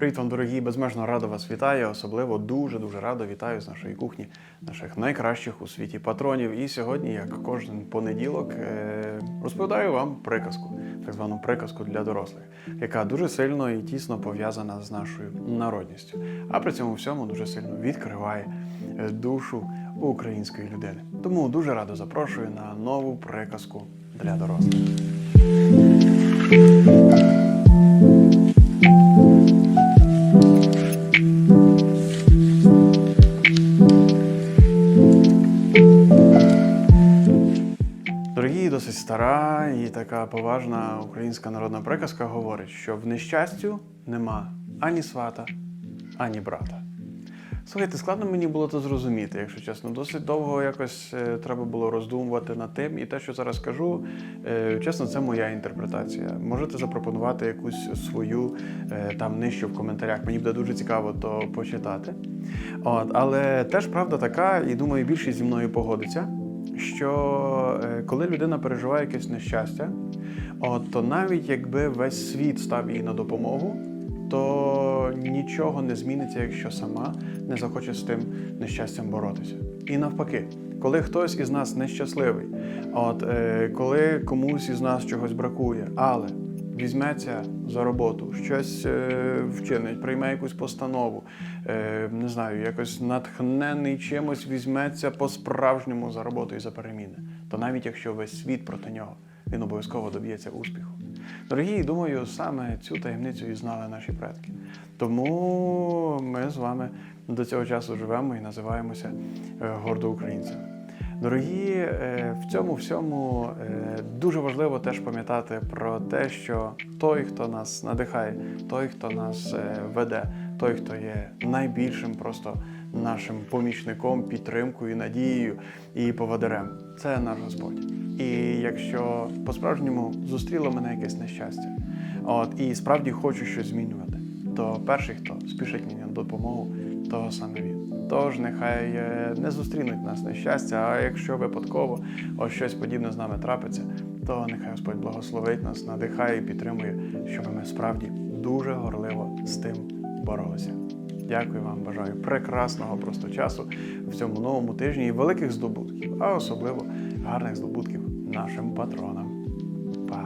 Привіт вам, дорогі! Безмежно радо вас вітаю. Особливо дуже-дуже радо вітаю з нашої кухні, наших найкращих у світі патронів. І сьогодні, як кожен понеділок, е, розповідаю вам приказку, так звану приказку для дорослих, яка дуже сильно і тісно пов'язана з нашою народністю, а при цьому всьому дуже сильно відкриває е, душу української людини. Тому дуже радо запрошую на нову приказку для дорослих. Дорогі, досить стара і така поважна українська народна приказка говорить, що в нещастю нема ані свата, ані брата. Слухайте, складно мені було це зрозуміти, якщо чесно. Досить довго якось е, треба було роздумувати над тим, і те, що зараз кажу, е, чесно, це моя інтерпретація. Можете запропонувати якусь свою е, там нижче в коментарях. Мені буде дуже цікаво то почитати. От, але теж правда така, і думаю, більшість зі мною погодиться що е, коли людина переживає якесь нещастя, от, то навіть якби весь світ став їй на допомогу, то нічого не зміниться, якщо сама не захоче з тим нещастям боротися. І навпаки, коли хтось із нас нещасливий, от е, коли комусь із нас чогось бракує, але візьметься за роботу, щось е, вчинить, прийме якусь постанову, е, не знаю, якось натхнений чимось візьметься по-справжньому за роботу і за переміни, то навіть якщо весь світ проти нього, він обов'язково доб'ється успіху. Дорогі, думаю, саме цю таємницю і знали наші предки. Тому ми з вами до цього часу живемо і називаємося е, гордо українцями. Дорогі, е, в цьому всьому е, дуже важливо теж пам'ятати про те, що той, хто нас надихає, той, хто нас е, веде, той, хто є найбільшим просто нашим помічником, підтримкою, надією і поводирем, це наш Господь. І якщо по-справжньому зустріло мене якесь нещастя, от і справді хочу щось змінювати, то перший, хто спішить мені на допомогу, то саме він. Тож нехай е, не зустрінуть нас нещастя, а якщо випадково ось щось подібне з нами трапиться, то нехай Господь благословить нас, надихає і підтримує, щоб ми справді дуже горливо з тим боролися. Дякую вам, бажаю прекрасного просто часу в цьому новому тижні і великих здобутків, а особливо гарних здобутків нашим патронам. Па!